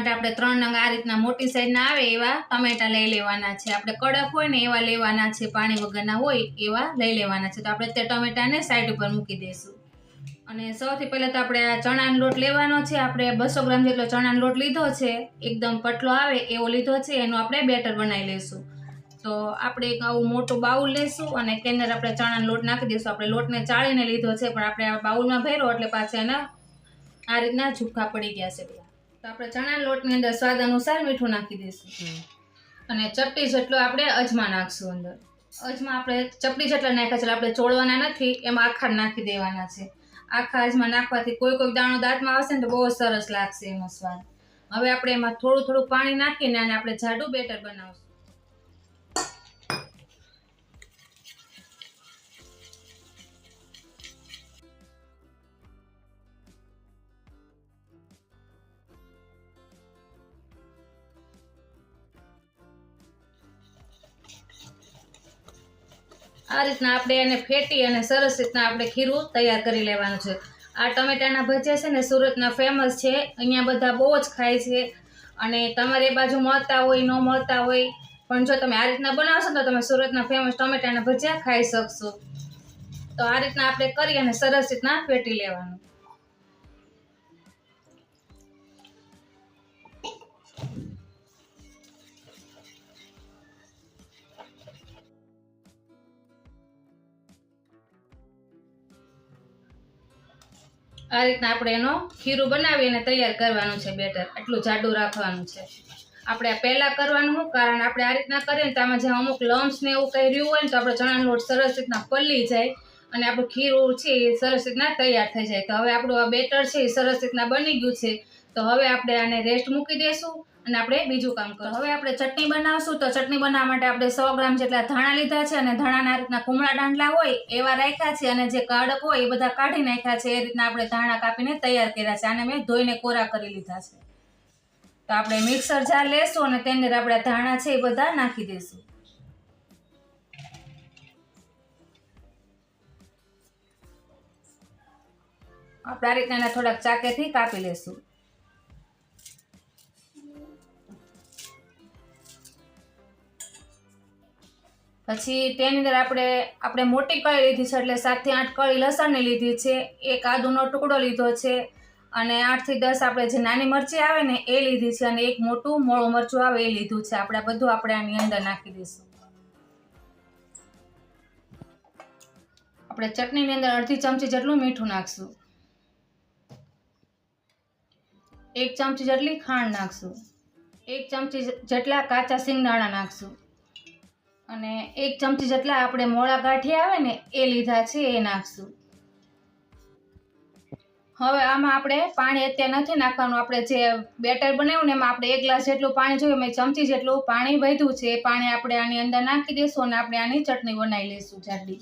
માટે આપણે ત્રણ નંગ આ રીતના મોટી સાઈઝના આવે એવા ટમેટા લઈ લેવાના છે. આપણે કડક હોય ને એવા લેવાના છે. પાણી વગરના હોય એવા લઈ લેવાના છે. તો આપણે તે ટમેટાને સાઈડ ઉપર મૂકી દઈશું. અને સૌથી પહેલાં તો આપણે આ ચણાનો લોટ લેવાનો છે. આપણે બસો ગ્રામ જેટલો ચણાનો લોટ લીધો છે. એકદમ પટલો આવે એવો લીધો છે. એનું આપણે બેટર બનાવી લઈશું. તો આપણે એક આવું મોટું બાઉલ લઈશું અને તેની અંદર આપણે ચણાનો લોટ નાખી દઈશું. આપણે લોટને ચાળીને લીધો છે, પણ આપણે આ બાઉલમાં ભર્યો એટલે પાછા એના આ રીતના ઝુકા પડી ગયા છે. તો આપણે ચણાના લોટની અંદર સ્વાદ અનુસાર મીઠું નાખી દઈશું. અને ચપટી જેટલો આપણે અજમા નાખશું અંદર. અજમા આપણે ચપટી જેટલા નાખ્યા છે આપણે ચોળવાના નથી એમાં આખા નાખી દેવાના છે. આખા અજમા નાખવાથી કોઈ કોઈ દાણો દાંતમાં આવશે ને તો બહુ સરસ લાગશે એનો સ્વાદ. હવે આપણે એમાં થોડું થોડું પાણી નાખીને અને આપણે જાડું બેટર બનાવશું. આ રીતના આપણે એને ફેટી અને સરસ રીતના આપણે ખીરું તૈયાર કરી લેવાનું છે. આ ટમેટાના ભજીયા છે ને સુરતના ફેમસ છે. અહીંયા બધા બહુ જ ખાય છે અને તમારે એ બાજુ મળતા હોય, ન મળતા હોય, પણ જો તમે આ રીતના બનાવશો તો તમે સુરતના ફેમસ ટમેટાના ભજીયા ખાઈ શકશો. તો આ રીતના આપણે કરી અને સરસ રીતના ફેટી લેવાનું. આ રીતના આપણે એનો ખીરું બનાવી અને તૈયાર કરવાનું છે બેટર. એટલું જાડું રાખવાનું છે. આપણે આ પહેલાં કરવાનું કારણ આપણે આ રીતના કરીએ ને તો આમાં જે અમુક લમ્સ ને એવું કંઈ રહ્યું હોય ને તો આપણે ચણાનો લોટ સરસ રીતના પલ્લી જાય અને આપણું ખીરું છે એ સરસ રીતના તૈયાર થઈ જાય. તો હવે આપણું આ બેટર છે એ સરસ રીતના બની ગયું છે. તો હવે આપણે આને રેસ્ટ મૂકી દઈશું અને આપણે બીજું કામ કરો. હવે આપણે ચટણી બનાવશું તો ચટણી બનાવવા માટે આપણે સો ગ્રામ જેટલા ધાણા લીધા છે અને ધાણાના રીતના કુમળા દાંડલા હોય એવા રાખ્યા છે અને જે કડક હોય એ બધા કાઢી નાખ્યા છે. એ રીતના આપણે ધાણા કાપીને તૈયાર કર્યા છે આને મેં ધોઈને કોરા કરી લીધા છે. તો આપણે મિક્સર જાર લેશું અને તેની અંદર આપણે ધાણા છે એ બધા નાખી દઈશું. આપણે આ રીતના થોડાક ચાકેથી કાપી લેશું. પછી તેની અંદર આપણે આપણે મોટી કળી લીધી છે એટલે સાતથી આઠ કળી લસણની લીધી છે, એક આદુનો ટુકડો લીધો છે અને આઠથી દસ આપણે જે નાની મરચી આવે ને એ લીધી છે અને એક મોટું મોળું મરચું આવે એ લીધું છે. આપણે બધું આપણે આની અંદર નાખી દઈશું. આપણે ચટણીની અંદર અડધી ચમચી જેટલું મીઠું નાખશું. એક ચમચી જેટલી ખાંડ નાખશું. એક ચમચી જેટલા કાચા સિંગદાણા નાખશું. અને એક ચમચી જેટલા આપણે મોળા ગાંઠી આવે ને, એ લીધા છે, એ નાખશું. હવે આમાં આપણે પાણી અત્યારે નથી નાખવાનું. આપણે જે બેટર બનાવ્યું ને, એમાં આપણે એક ગ્લાસ જેટલું પાણી જોયું મેં ચમચી જેટલું પાણી વધ્યું છે, એ પાણી આપણે આની અંદર નાખી દઈશું અને આપણે આની ચટણી બનાવી લઈશું જાડી.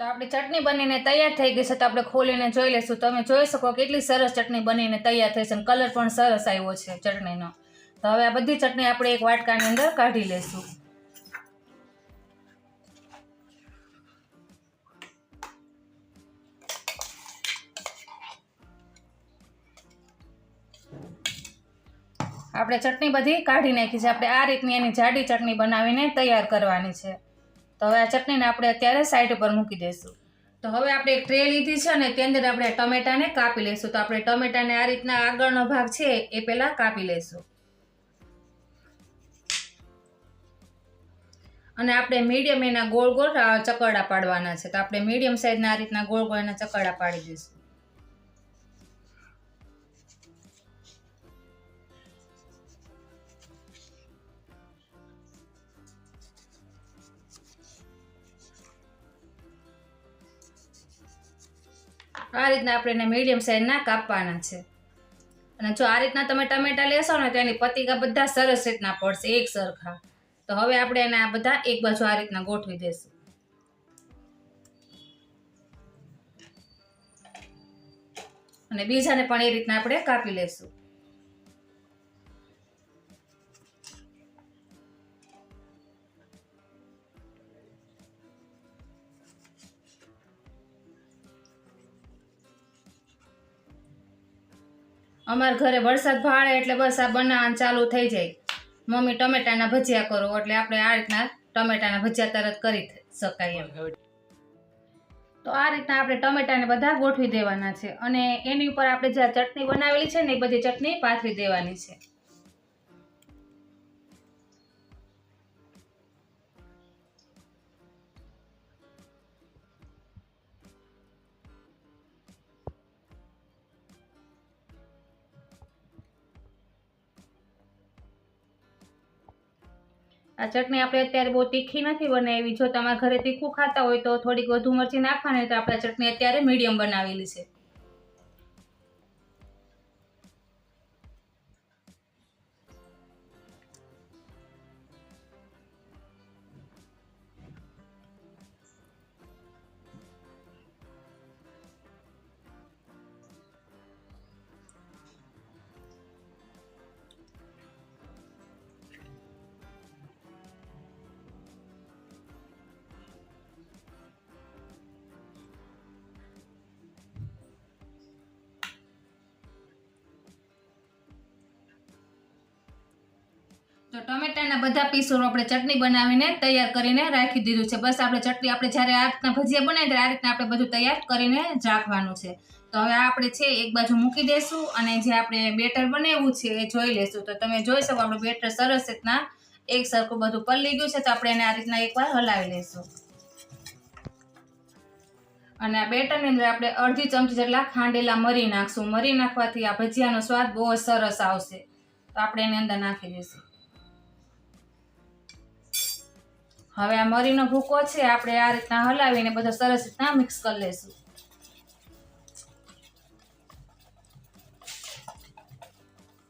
તો આપણી ચટણી બનીને તૈયાર થઈ ગઈ છે, તો આપણે ખોલીને જોઈ લઈશું. તમે જોઈ શકો કેટલી સરસ ચટણી બનીને તૈયાર થઈ છે અને કલર પણ સરસ આવ્યો છે ચટણીનો. તો હવે આ બધી ચટણી આપણે એક વાટકાની અંદર કાઢી લઈશું. આપણે ચટણી બધી કાઢી નાખી છે. આપણે આ રીતની એની જાડી ચટણી બનાવીને તૈયાર કરવાની છે. તો હવે આ ચટણીને આપણે અત્યારે સાઈડ ઉપર મૂકી દઈશું. તો હવે આપણે એક ટ્રે લીધી છે અને તેની અંદર આપણે ટમેટાને કાપી લઈશું. તો આપણે ટમેટાને આ રીતના આગળનો ભાગ છે એ પહેલાં કાપી લઈશું. અને આપણે મીડિયમ એના ગોળ ગોળ ચકરડા પાડવાના છે. તો આપણે મીડિયમ સાઈઝના આ રીતના ગોળ ગોળ એના ચકરડા પાડી દઈશું. આ રીતના આપણે એને મીડિયમ સાઈઝના કાપવાના છે. અને જો આ રીતના તમે ટમેટા લેશો ને તો એની પતિકા બધા સરસ રીતના પડશે, એક સરખા. તો હવે આપણે એને આ બધા એક બાજુ આ રીતના ગોઠવી દઈશું. અને બીજાને પણ એ રીતના આપણે કાપી લેશું અમારા ઘરે વરસાદ ભાળે એટલે બસ આ બનાવવાનું ચાલુ થઈ જાય. મમ્મી ટમેટાના ભજીયા કરો એટલે આપણે આ રીતના ટમેટાના ભજીયા તરત કરી શકાય એમ. તો આ રીતના આપણે ટમેટાને બધા ગોઠવી દેવાના છે અને એની ઉપર આપણે જે ચટણી બનાવેલી છે ને એ બધી ચટણી પાથરી દેવાની છે. આ ચટણી આપણે અત્યારે બહુ તીખી નથી બનાવી. જો તમારા ઘરે તીખું ખાતા હોય તો થોડીક વધુ મરચી નાખવાની તો આપણે ચટણી અત્યારે મીડિયમ બનાવેલી છે. તો ટમેટાના બધા પીસો આપણે ચટણી બનાવીને તૈયાર કરીને રાખી દીધું છે. બસ આપણે ચટણી આપણે જ્યારે આ રીતના ભજીયા બનાવીએ ત્યારે આ રીતના આપણે બધું તૈયાર કરીને રાખવાનું છે. તો હવે આપણે છે એક બાજુ મૂકી દઈશું અને જે આપણે બેટર બનાવ્યું છે એ જોઈ લેશું. તો તમે જોઈ શકો આપણું બેટર સરસ રીતના એક સરખું બધું પલળી ગયું છે તો આપણે એને આ રીતના એકવાર હલાવી લઈશું અને આ બેટરની અંદર આપણે અડધી ચમચી જેટલા ખાંડેલા મરી નાખશું. મરી નાખવાથી આ ભજીયાનો સ્વાદ બહુ સરસ આવશે. તો આપણે એની અંદર નાખી દઈશું. હવે આ મરીનો ભૂકો છે, આપણે આ રીતના હલાવીને બધો સરસ રીતના મિક્સ કરી લઈશું.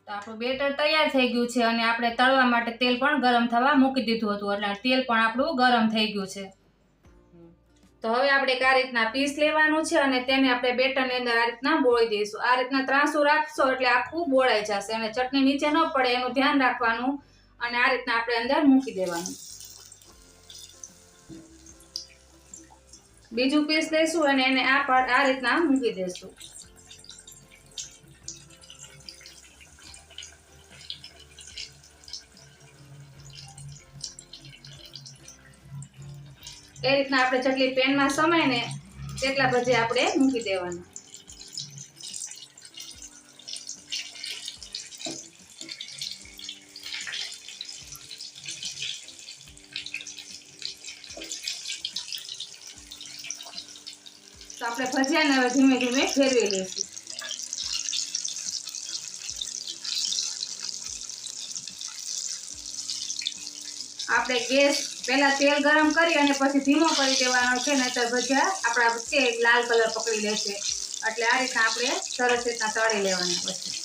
તો આપણું બેટર તૈયાર થઈ ગયું છે અને આપણે તળવા માટે તેલ પણ ગરમ થવા મૂકી દીધું હતું, એટલે તેલ પણ આપણું ગરમ થઈ ગયું છે. તો હવે આપણે આ રીતના પીસ લેવાનું છે અને તેને આપણે બેટરની અંદર આ રીતના બોળી દઈશું. આ રીતના ત્રાસું રાખશો એટલે આખું બોળાઈ જશે અને ચટણી નીચે ન પડે, એનું ધ્યાન રાખવાનું અને આ રીતના આપણે અંદર મૂકી દેવાનું. બીજું પીસ દઈશું અને એને આ પર આ રીતના મૂકી દઈશું એ રીતના આપણે જેટલી પેનમાં સમાય ને તેટલા બધે આપણે મૂકી દેવાના. આપણે ભજીયાને હવે ધીમે ધીમે ફેરવી લઈશું. આપણે ગેસ પહેલાં તેલ ગરમ કરી અને પછી ધીમો કરી દેવાનો છે, નહીતર ભજીયા આપણા છે લાલ કલર પકડી લેશે એટલે આ રીતના આપણે સરસ રીતના તળી લેવાના પછી.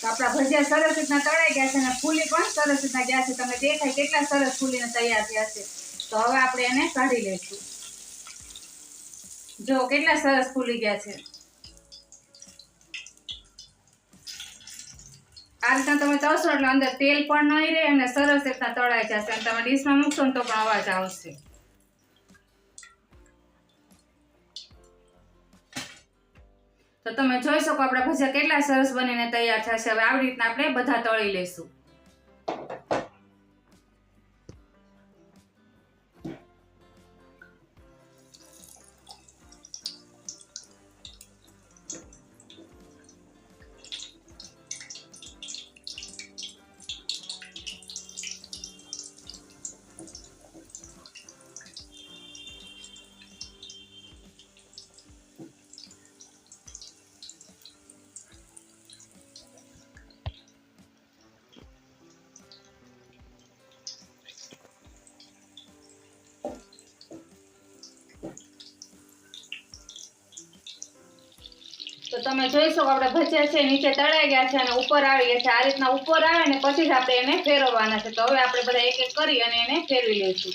તો આપણા ભજીયા સરસ રીતના તળાઈ ગયા છે અને ફૂલી પણ સરસ રીતના ગયા છે. તમે દેખાય કેટલા સરસ ફૂલીને તૈયાર થયા છે. તો હવે આપણે એને કાઢી લઈશું જો કેટલા સરસ ફૂલી ગયા છે. આ રીતના તમે તળશો એટલે અંદર તેલ પણ નહીં રહે અને સરસ રીતના તળાઈ જશે અને તમે ડીશમાં મૂકશો ને તો પણ અવાજ આવશે. તો તમે જોઈ શકો આપણા ભજીયા કેટલા સરસ બનીને તૈયાર થશે. હવે આવી રીતના આપણે બધા તળી લઈશું. તો તમે જોઈ શકો આપણે ભજીયા છે નીચે તળાઈ ગયા છે અને ઉપર આવી ગયા છે. આ રીતના ઉપર આવે ને પછી જ આપણે એને ફેરવવાના છે. તો હવે આપણે બધા એક એક કરી અને એને ફેરવી લઈશું.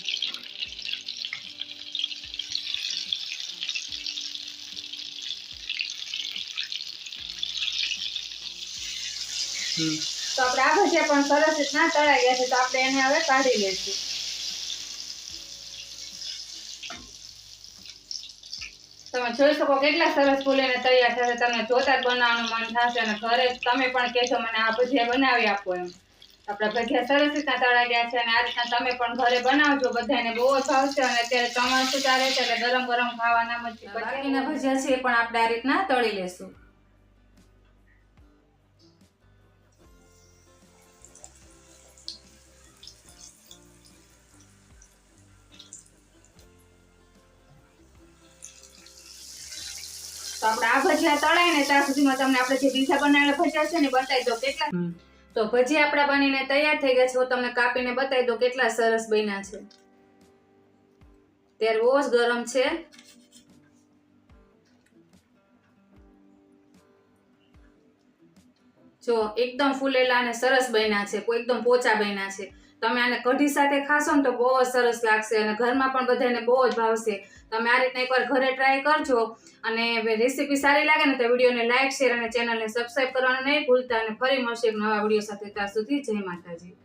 તો આપણે આ ભજીયા પણ સરસ રીતના તળાઈ ગયા છે. તો આપણે એને હવે કાઢી લઈશું. તમે જોઈ શકો કેટલા સરસ ફૂલીને તૈયાર થશે તમને જોતા જ બનાવવાનું મન થશે અને ઘરે તમે પણ કહેશો મને આ ભજીયા બનાવી આપો એમ. આપણા ભજીયા સરસ રીતના તળા ગયા છે અને આ રીતના તમે પણ ઘરે બનાવજો બધાને બહુ જ ભાવશે અને અત્યારે ચોમાસું ચાલે છે એટલે ગરમ ગરમ ખાવાના મજા બાકીના ભજીયા છે પણ આપણે આ રીતના તળી લેશું. તો આપણે આ ભજીયા તળાય ને ત્યાં સુધીમાં તમને આપણે જે બીજા બનાવેલા ભજીયા છે ને બતાવી દો કેટલા. તો ભજી આપણા બનીને તૈયાર થઈ ગયા છે. હું તમને કાપીને બતાવી દઉં કેટલા સરસ બન્યા છે. ત્યારે બહુ જ ગરમ છે. જો, એકદમ ફૂલેલા અને સરસ બન્યા છે. કોઈ એકદમ પોચા બન્યા છે. તમે આને કઢી સાથે ખાશો ને તો બહુ જ સરસ લાગશે અને ઘરમાં પણ બધાને બહુ જ ભાવશે. તમે આ રીતના એકવાર ઘરે ટ્રાય કરજો અને રેસીપી સારી લાગે ને તો વિડીયોને લાઇક શેર અને ચેનલને સબસ્ક્રાઈબ કરવાનું નહીં ભૂલતા અને ફરી મળશે એક નવા વીડિયો સાથે. ત્યાં સુધી જય માતાજી.